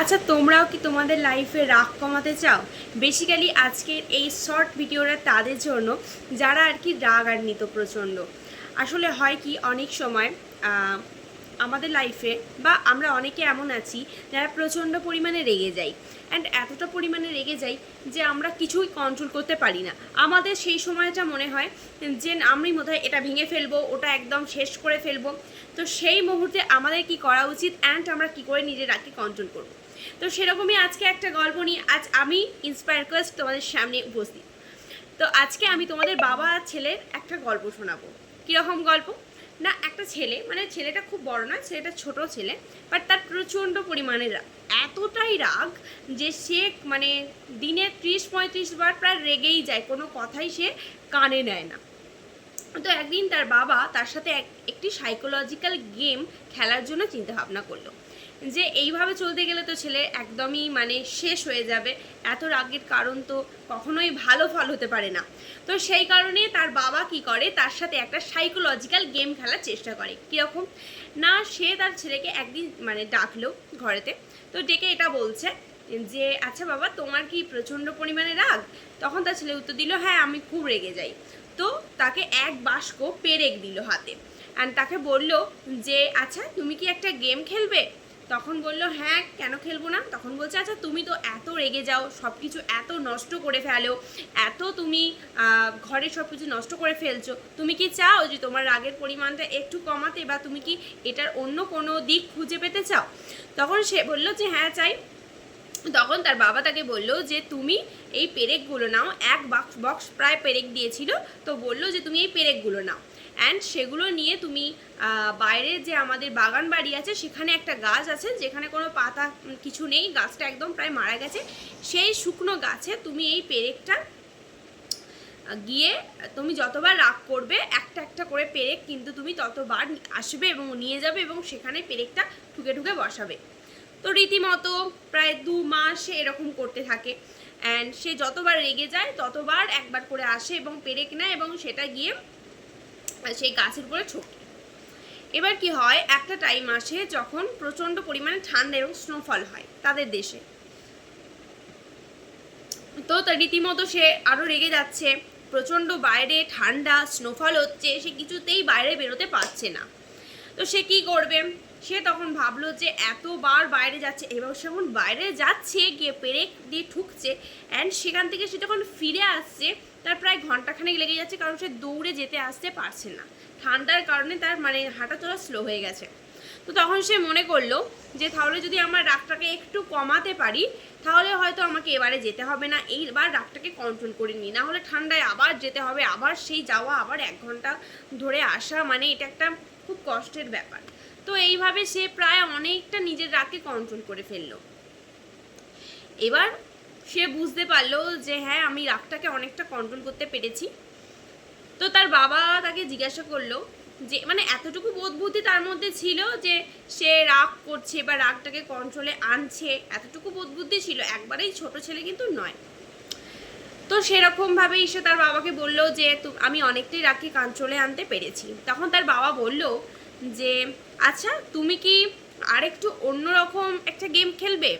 আচ্ছা তোমরাও কি তোমাদের লাইফে রাগ কমাতে চাও? বেসিক্যালি আজকের এই শর্ট ভিডিওটা তাদের জন্য, যারা আর কি রাগ আর নিত প্রচণ্ড আসলে হয় কি, অনেক সময় আমাদের লাইফে বা আমরা অনেকে এমন আছি, যারা প্রচণ্ড পরিমাণে রেগে যাই অ্যান্ড এতটা পরিমাণে রেগে যাই যে আমরা কিছুই কন্ট্রোল করতে পারি না। আমাদের সেই সময়টা মনে হয় যে আমি বোধহয় এটা ভেঙে ফেলব, ওটা একদম শেষ করে ফেলব। তো সেই মুহূর্তে আমাদের কি করা উচিত? অ্যান্ড আমরা কি করে নিজের রাগকে কন্ট্রোল করব? তো সেরকমই আজকে একটা গল্প নিয়ে আজ আমি ইন্সপায়ার কোয়েস্ট তোমাদের সামনে উপস্থিত। তো আজকে আমি তোমাদের বাবা আর ছেলের একটা গল্প শোনাবো। কীরকম গল্প? না, একটা ছেলে মানে ছেলেটা খুব বড় না ছেলেটা ছোট ছেলে বাট তার প্রচণ্ড পরিমাণে রাগ, এতটাই রাগ যে সে মানে দিনে ত্রিশ পঁয়ত্রিশ বার প্রায় রেগেই যায়, কোনো কথাই সে কানে নেয় না। তো একদিন তার বাবা তার সাথে এক, একটি সাইকোলজিক্যাল গেম খেলার জন্য চিন্তা ভাবনা করল। যে এইভাবে চলতে গেলে তো ছেলে একদমই মানে শেষ হয়ে যাবে। এত রাগের কারণ তো কখনোই ভালো ফল হতে পারে না। তো সেই কারণে তার বাবা কি করে? তার সাথে একটা সাইকোলজিক্যাল গেম খেলার চেষ্টা করে। কীরকম? না, সে তার ছেলেকে একদিন মানে ডাকলো ঘরেতে। তো ডেকে এটা বলছে যে আচ্ছা বাবা, তোমার কি প্রচণ্ড পরিমাণে রাগ? তখন তার ছেলে উত্তর দিল হ্যাঁ আমি খুব রেগে যাই। তো তাকে এক বাস্ক পেরেক দিল হাতে। অ্যান্ড তাকে বলল যে আচ্ছা তুমি কি একটা গেম খেলবে? তখন বলল হ্যাঁ কেন খেলব না? তখন বলছে আচ্ছা তুমি তো এত রেগে যাও সব কিছু এত নষ্ট করে ফেলো, এত তুমি ঘরে ঘরের সব কিছু নষ্ট করে ফেলছো, তুমি কি চাও যে তোমার রাগের পরিমাণটা একটু কমাতে বা তুমি কি এটার অন্য কোনো দিক খুঁজে পেতে চাও? তখন সে বলল যে হ্যাঁ চাই। তখন তার বাবা তাকে বলল যে, তুমি এই পেরেকগুলো নাও। এক বক্স বক্স প্রায় পেরেক দিয়েছিল, তো বলল যে, তুমি এই পেরেকগুলো নাও। অ্যান্ড সেগুলো নিয়ে তুমি বাইরে যে আমাদের বাগান বাড়ি আছে, সেখানে একটা গাছ আছে, যেখানে কোনো পাতা কিছু নেই, গাছটা একদম প্রায় মারা গেছে। সেই শুকনো গাছে তুমি এই পেরেকটা গিয়ে তুমি যতবার রাগ করবে, একটা একটা করে পেরেক কিন্তু তুমি ততবার আসবে এবং নিয়ে যাবে এবং সেখানে পেরেকটা ঠুকে ঠুকে বসাবে। তো রীতিমতো প্রায় দু মাস এরকম করতে থাকে। অ্যান্ড সে যতবার রেগে যায়, ততবার একবার করে আসে এবং পেরেক নেয় এবং সেটা গিয়ে সেই গাছের উপরে ছোটে। এবার কি হয়, একটা টাইম আসে যখন প্রচণ্ড পরিমাণে ঠান্ডা এবং স্নোফল হয় তাদের দেশে। তো রীতিমতো সে আরও রেগে যাচ্ছে, প্রচণ্ড বাইরে ঠান্ডা স্নোফল হচ্ছে, সে কিছুতেই বাইরে বেরোতে পারছে না। তো সে কি করবে? সে তখন ভাবলো যে এতবার বাইরে যাচ্ছে এবার সে যখন বাইরে যাচ্ছে, গিয়ে পেরেক দিয়ে ঠুকছে অ্যান্ড সেখান থেকে সে যখন ফিরে আসছে, তার প্রায় ঘন্টাখানেক লেগে যাচ্ছে, কারণ সে দৌড়ে যেতে আসতে পারছে না। ঠান্ডার কারণে তার মানে হাঁটা চলা স্লো হয়ে গেছে। তো তখন সে মনে করল যে তাহলে যদি আমার রাগটাকে একটু কমাতে পারি, তাহলে হয়তো আমাকে এবারে যেতে হবে না, এইবার রাগটাকে কন্ট্রোল করে নিই। না হলে ঠান্ডায় আবার যেতে হবে, আবার সেই যাওয়া, আবার এক ঘণ্টা ধরে আসা মানে এটা একটা খুব কষ্টের ব্যাপার। তো এইভাবে সে প্রায় অনেকটা নিজের রাগকে কন্ট্রোল করে ফেলল। এবার সে বুঝতে পারল যে হ্যাঁ আমি রাগটাকে অনেকটা কন্ট্রোল করতে পেরেছি। তো তার বাবা তাকে জিজ্ঞাসা করল যে মানে এতটুকু বোধ বুদ্ধি তার মধ্যে ছিল যে, সে রাগ করছে বা রাগটাকে কন্ট্রোলে আনছে, এতটুকু বোধ বুদ্ধি ছিল একবারেই ছোট ছেলে কিন্তু নয়। তো সেরকমভাবেই সে তার বাবাকে বলল যে আমি অনেকটাই রাগকে কন্ট্রোলে আনতে পেরেছি। তখন তার বাবা বলল যে আচ্ছা তুমি কি আরেকটু অন্যরকম একটা গেম খেলবে?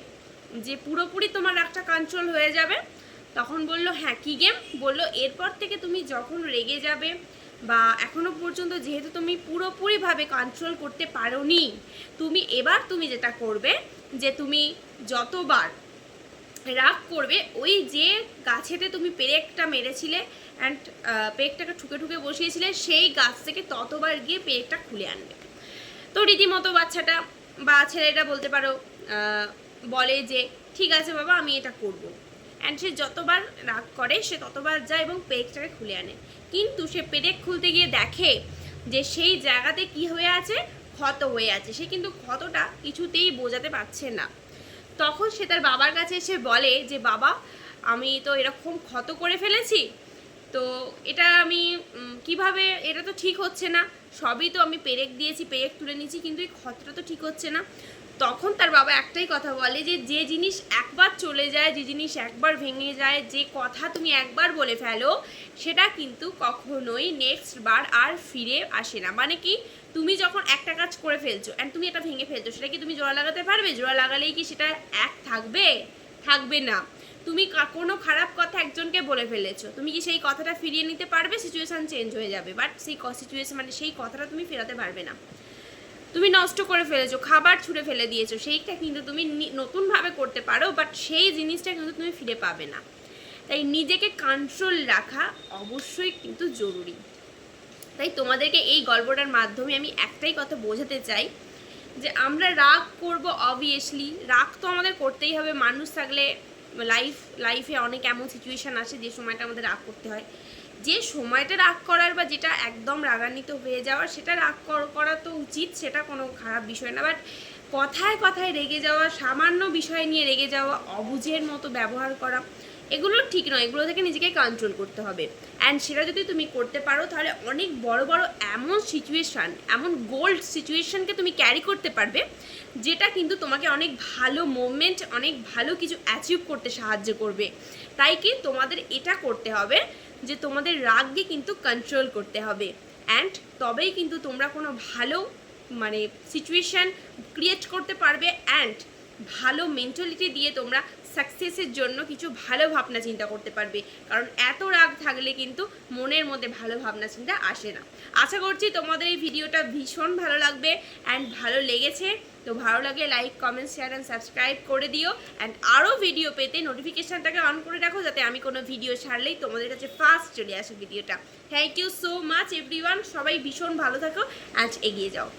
যে, পুরোপুরি তোমার রাগটা কন্ট্রোল হয়ে যাবে? তখন বলল হ্যাঁ কী গেম বলল, এরপর থেকে তুমি যখন রেগে যাবে বা এখনও পর্যন্ত যেহেতু তুমি পুরোপুরিভাবে কন্ট্রোল করতে পারোনি, তুমি এবার তুমি যেটা করবে, যে, তুমি যতবার রাগ করবে, ওই যে গাছেতে তুমি পেরেকটা মেরেছিলে অ্যান্ড পেরেকটাকে ঠুকে ঠুকে বসিয়েছিলে, সেই গাছ থেকে ততবার গিয়ে পেরেকটা খুলে আনবে। তো রীতিমতো বাচ্চাটা বা ছেলেটা বলতে পারো বলে যে, ঠিক আছে বাবা, আমি এটা করব। অ্যান্ড সে যতবার রাগ করে, সে ততবার যায় এবং পেরেকটাকে খুলে আনে। কিন্তু সে পেরেক খুলতে গিয়ে দেখে যে সেই জায়গাতে কি হয়ে আছে, ক্ষত হয়ে আছে। সে কিন্তু ক্ষতটা কিছুতেই বোঝাতে পারছে না। তখন সে তার বাবার কাছে এসে বলে যে, বাবা, আমি তো এরকম ক্ষত করে ফেলেছি। তো এটা আমি কীভাবে, এটা তো ঠিক হচ্ছে না। সবই তো আমি পেরেক দিয়েছি, পেরেক তুলে নিয়েছি, কিন্তু এই ক্ষতটা তো ঠিক হচ্ছে না। তখন তার বাবা একটাই কথা বলে যে যে জিনিস একবার চলে যায়, যে জিনিস একবার ভেঙে যায়, যে কথা তুমি একবার বলে ফেলো, সেটা কিন্তু কখনোই নেক্সট বার আর ফিরে আসে না। মানে কি? তুমি যখন একটা কাজ করে ফেলছো অ্যান্ড তুমি এটা ভেঙে ফেলছো, সেটা কি তুমি জোড়া লাগাতে পারবে? জোড়া লাগালেই কি সেটা এক থাকবে? থাকবে না। তুমি কোনো খারাপ কথা একজনকে বলে ফেলেছো, তুমি কি সেই কথাটা ফিরিয়ে নিতে পারবে? সিচুয়েশন চেঞ্জ হয়ে যাবে। বাট সেই সিচুয়েশন মানে সেই কথাটা তুমি ফেরাতে পারবে না। তুমি নষ্ট করে ফেলেছো, খাবার ছুঁড়ে ফেলে দিয়েছ, সেইটা কিন্তু তুমি নতুনভাবে করতে পারো বাট সেই জিনিসটা কিন্তু তুমি ফিরে পাবে না। তাই নিজেকে কন্ট্রোল রাখা অবশ্যই কিন্তু জরুরি। তাই তোমাদেরকে এই গল্পটার মাধ্যমে আমি একটাই কথা বোঝাতে চাই, যে আমরা রাগ করব অবভিয়াসলি রাগ তো আমাদের করতেই হবে, মানুষ থাকলে লাইফ লাইফে অনেক এমন সিচুয়েশান আসে যে সময়টা আমাদের রাগ করতে হয়। যে সময়টা রাগ করার বা যেটা একদম রাগান্বিত হয়ে যাওয়ার, সেটা রাগ কর- তো উচিত, সেটা কোনো খারাপ বিষয় না। বাট কথায় কথায় রেগে যাওয়া, সামান্য বিষয় নিয়ে রেগে যাওয়া, অবুঝের মতো ব্যবহার করা এগুলো ঠিক নয়, এগুলো থেকে নিজেকে কন্ট্রোল করতে হবে। অ্যান্ড সেটা যদি তুমি করতে পারো, তাহলে অনেক বড় বড় এমন সিচুয়েশান এমন গোল্ড সিচুয়েশানকে তুমি ক্যারি করতে পারবে, যেটা কিন্তু তোমাকে অনেক ভালো মোমেন্ট অনেক ভালো কিছু অ্যাচিভ করতে সাহায্য করবে। তাই কি তোমাদের এটা করতে হবে, যে তোমাদের রাগকে কিন্তু কন্ট্রোল করতে হবে। অ্যান্ড তবেই কিন্তু তোমরা কোনো ভালো মানে সিচুয়েশান ক্রিয়েট করতে পারবে অ্যান্ড ভালো মেন্টালিটি দিয়ে তোমরা সাকসেসের জন্য কিছু ভালো ভাবনা চিন্তা করতে পারবে। কারণ এত রাগ থাকলে কিন্তু মনের মধ্যে ভালো ভাবনা চিন্তা আসে না। আশা করছি তোমাদের এই ভিডিওটা ভীষণ ভালো লাগবে অ্যান্ড ভালো লেগেছে। তো ভালো লাগলে like comment share and subscribe করে দিও। অ্যান্ড আরও ভিডিও পেতে নোটিফিকেশানটাকে অন করে রাখো যাতে আমি কোনো ভিডিও ছাড়লেই তোমাদের কাছে ফার্স্ট চলে আসে ভিডিওটা thank you so much everyone সবাই ভীষণ ভালো থাকো অ্যান্ড এগিয়ে যাও।